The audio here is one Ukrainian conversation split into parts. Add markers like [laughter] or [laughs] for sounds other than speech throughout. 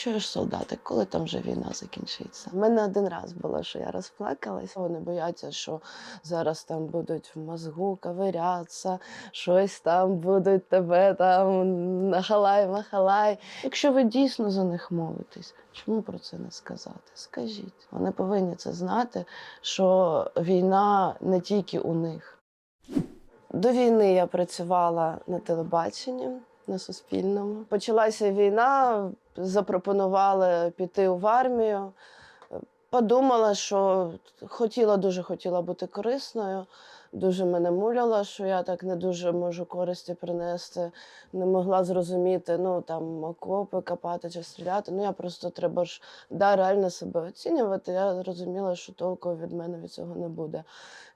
чуєш, солдатик, коли там вже війна закінчиться? У мене один раз було, що я розплакалась. Вони бояться, що зараз там будуть в мозгу ковирятися, щось там будуть тебе там нахалай, махалай. Якщо ви дійсно за них молитесь, чому про це не сказати? Скажіть. Вони повинні це знати, що війна не тільки у них. До війни я працювала на телебаченні на Суспільному. Почалася війна, запропонували піти в армію. Подумала, що хотіла, дуже хотіла бути корисною. Дуже мене муляла, що я так не дуже можу користі принести. Не могла зрозуміти, ну там окопи копати чи стріляти. Ну я просто треба ж да, реально себе оцінювати. Я зрозуміла, що толку від мене від цього не буде.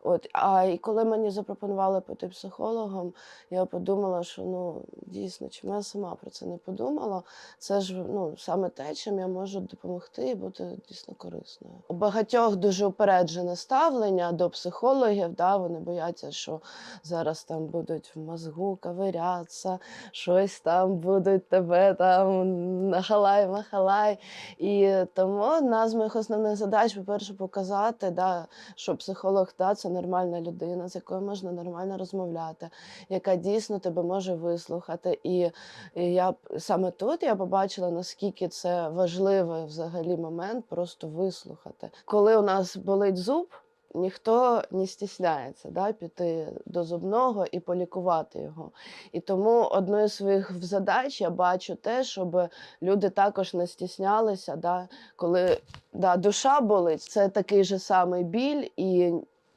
От, а і коли мені запропонували піти психологом, я подумала, що ну дійсно, чому я сама про це не подумала. Це ж ну саме те, чим я можу допомогти і бути дійсно корисною. У багатьох дуже упереджене ставлення до психологів. Да, вони бояться, що зараз там будуть в мозгу ковирятися, щось там будуть тебе там нахалай, махалай. І тому одна з моїх основних задач, по-перше, показати, да, що психолог да, це нормальна людина, з якою можна нормально розмовляти, яка дійсно тебе може вислухати. І, і я саме тут я побачила, наскільки це важливий взагалі момент просто вислухати. Коли у нас болить зуб. Ніхто не стісняється да, піти до зубного і полікувати його. І тому одною з своїх задач я бачу те, щоб люди також не стіснялися, да, коли да, душа болить, це такий же самий біль, і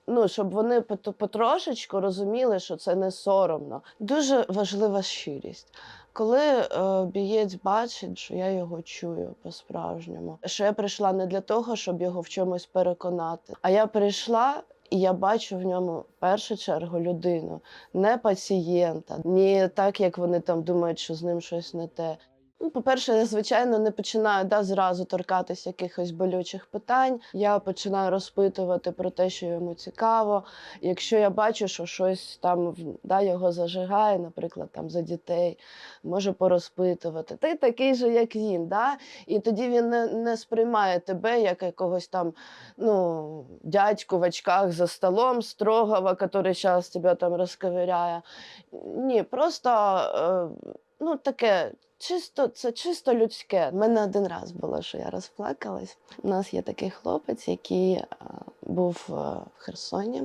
ну, щоб вони пот- потрошечку розуміли, що це не соромно. Дуже важлива щирість. Коли е, бієць бачить, що я його чую по-справжньому, що я прийшла не для того, щоб його в чомусь переконати, а я прийшла. І я бачу в ньому в першу чергу людину, не пацієнта, ні так, як вони там думають, що з ним щось не те. Ну, по-перше, я, звичайно, не починаю да, зразу торкатися якихось болючих питань. Я починаю розпитувати про те, що йому цікаво. Якщо я бачу, що щось там да, його зажигає, наприклад, там за дітей, можу порозпитувати. Ти такий же, як він. Да? І тоді він не, не сприймає тебе як якогось там ну, дядьку в очках за столом строгого, який зараз тебе там розковиряє. Ні, просто е, ну, таке. Чисто, це чисто людське. У мене один раз було, що я розплакалась. У нас є такий хлопець, який е, був е, в Херсоні.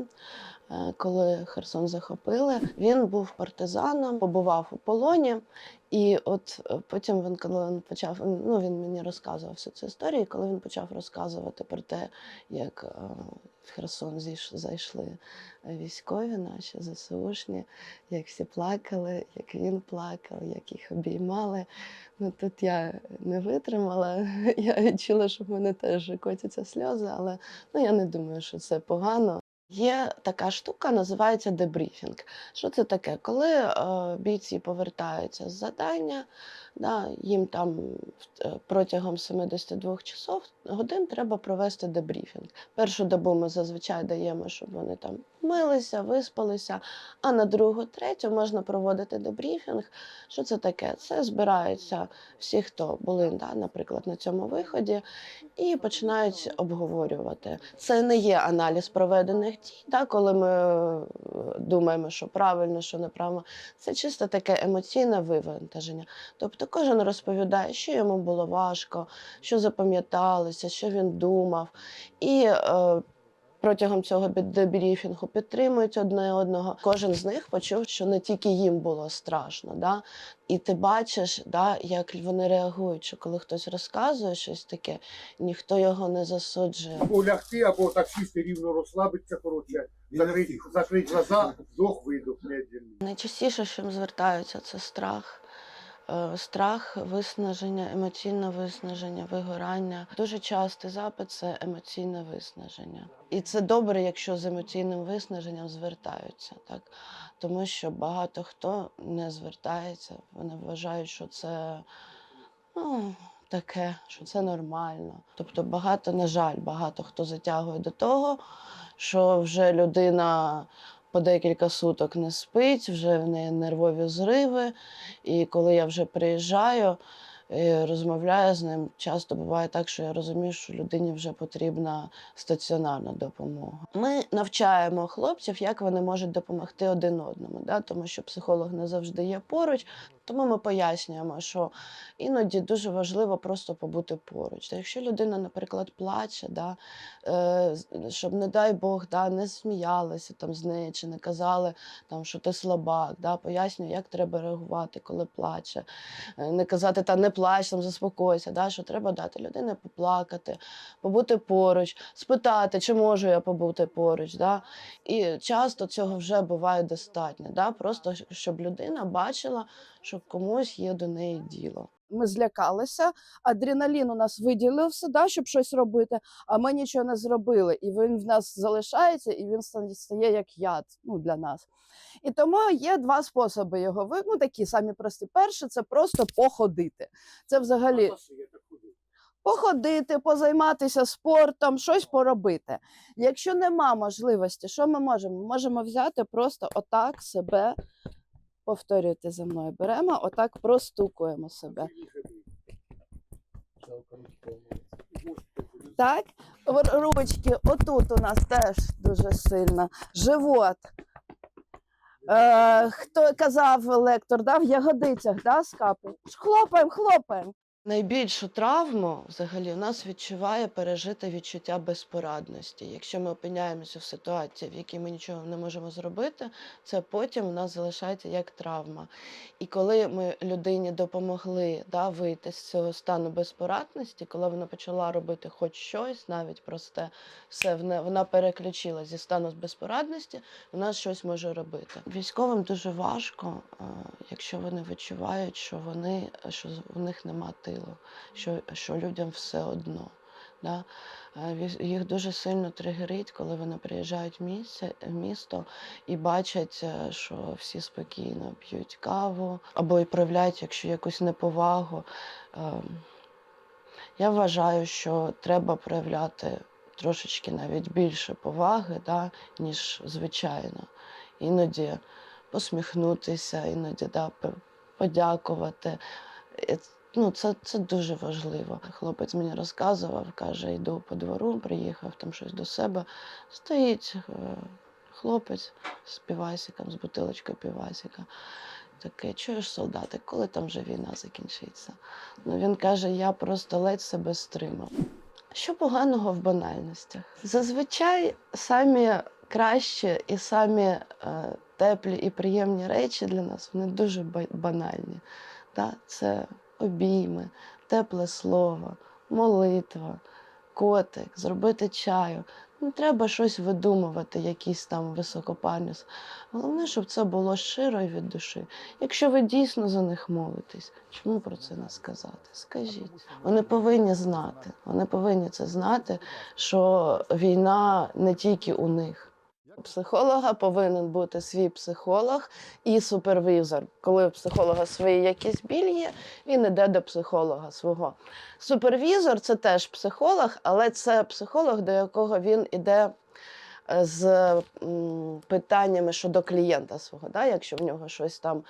Е, Коли Херсон захопили, він був партизаном, побував у полоні. І от е, потім він, коли він почав, ну він мені розказував всю цю історію. і Коли він почав розказувати про те, як е, в Херсон зайшли військові наші ЗСУшні, як всі плакали, як він плакав, як їх обіймали. Ну тут я не витримала. [laughs] Я відчула, що в мене теж котяться сльози, але ну, я не думаю, що це погано. Є така штука, називається дебріфінг. Що це таке? Коли е, бійці повертаються з завдання, да, їм там е, протягом 72 часов годин треба провести дебріфінг. Першу добу ми зазвичай даємо, щоб вони там милися, виспалися, а на другу, третю можна проводити дебріфінг. Що це таке? Це збираються всі, хто були, да, наприклад, на цьому виході, і починають обговорювати. Це не є аналіз проведених дій, да, коли ми е, думаємо, що правильно, що неправильно. Це чисто таке емоційне вивантаження. Тобто кожен розповідає, що йому було важко, що запам'яталося, що він думав. І е, протягом цього дебріфінгу підтримують одне одного. Кожен з них почув, що не тільки їм було страшно. Да? І ти бачиш, да, як вони реагують, що коли хтось розказує щось таке, ніхто його не засуджує. Або лягти, або так сісти рівно розслабитися, коротше, закрить, закрить глаза, вдох, видох, медленно. Найчастіше, чим звертаються, це страх. Е, Страх, виснаження, емоційне виснаження, вигорання. Дуже частий запит це емоційне виснаження. І це добре, якщо з емоційним виснаженням звертаються, так? Тому що багато хто не звертається, вони вважають, що це ну, таке, що це нормально. Тобто багато, на жаль, багато хто затягує до того, що вже людина по декілька суток не спить, вже в неї нервові зриви. І коли я вже приїжджаю, розмовляю з ним. Часто буває так, що я розумію, що людині вже потрібна стаціонарна допомога. Ми навчаємо хлопців, як вони можуть допомогти один одному, да? тому що психолог не завжди є поруч. Тому ми пояснюємо, що іноді дуже важливо просто побути поруч. Та якщо людина, наприклад, плаче, да, е, щоб, не дай Бог, да, не сміялися там з нею чи не казали, там, що ти слабак, да, пояснюю, як треба реагувати, коли плаче. Е, Не казати, та не плач, там, заспокойся, да, що треба дати людині поплакати, побути поруч, спитати, чи можу я побути поруч. Да? І часто цього вже буває достатньо. Да? Просто щоб людина бачила, що комусь є до неї діло. Ми злякалися, адреналін у нас виділився, да, щоб щось робити, а ми нічого не зробили. І він в нас залишається, і він ста- стає як яд ну, для нас. І тому є два способи його ну, такі самі прості. Перше це просто походити. Це взагалі походити, позайматися спортом, щось поробити. Якщо нема можливості, що ми можемо? Ми можемо взяти просто отак себе, повторюйте за мною, беремо, отак простукуємо себе. Так, ручки, отут у нас теж дуже сильно. Живот. Е, хто казав лектор, да, в ягодицях да, скапу? Хлопаємо, хлопаємо. Найбільшу травму взагалі у нас відчуває пережите відчуття безпорадності. Якщо ми опиняємося в ситуації, в якій ми нічого не можемо зробити, це потім у нас залишається як травма. І коли ми людині допомогли да, вийти з цього стану безпорадності, коли вона почала робити хоч щось, навіть просте, все вона, переключила зі стану безпорадності, вона щось може робити. Військовим дуже важко, е, якщо вони відчувають, що вони що з- в них нема тилу, що, що людям все одно. Да? Е, Їх дуже сильно тригерить, коли вони приїжджають в місце, в місто і бачать, е, що всі спокійно п'ють каву або і проявляють, якщо якусь неповагу. Ем, Я вважаю, що треба проявляти трошечки навіть більше поваги, да, ніж звичайно. Іноді посміхнутися, іноді да, подякувати. Ну, це, це дуже важливо. Хлопець мені розказував, каже, йду по двору, приїхав там щось до себе. Стоїть е, хлопець з півасиком, з бутилочкою півасика. Такий, чуєш, солдатик, коли там вже війна закінчиться? Ну, він каже, я просто ледь себе стримав. Що поганого в банальностях? Зазвичай самі кращі і самі е, теплі і приємні речі для нас вони дуже банальні. Да? Це обійми, тепле слово, молитва, котик, зробити чаю. Не треба щось видумувати, якийсь там високопарніс. Головне, щоб це було щиро і від душі. Якщо ви дійсно за них молитесь, чому про це не сказати? Скажіть. Вони повинні знати. Вони повинні це знати, що війна не тільки у них. Психолога повинен бути свій психолог і супервізор. Коли у психолога свої якісь біль є, він іде до психолога свого. Супервізор це теж психолог, але це психолог, до якого він іде е, з питаннями щодо клієнта свого. Да? Якщо в нього щось там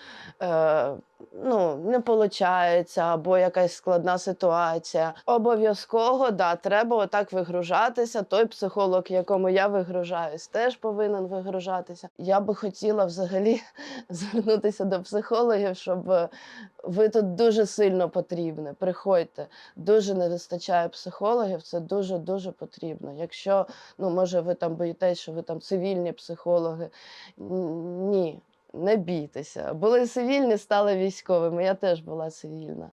е, ну, не виходить, або якась складна ситуація. Обов'язково да, треба отак вигружатися. Той психолог, якому я вигружаюсь, теж повинен вигружатися. Я би хотіла взагалі [laughs] звернутися до психологів, щоб ви тут дуже сильно потрібні. Приходьте. Дуже не вистачає психологів, це дуже дуже потрібно. Якщо ну може ви там боїтесь, що ви там цивільні психологи. Ні, не бійтеся. Були цивільні, стали військовими. Я теж була цивільна.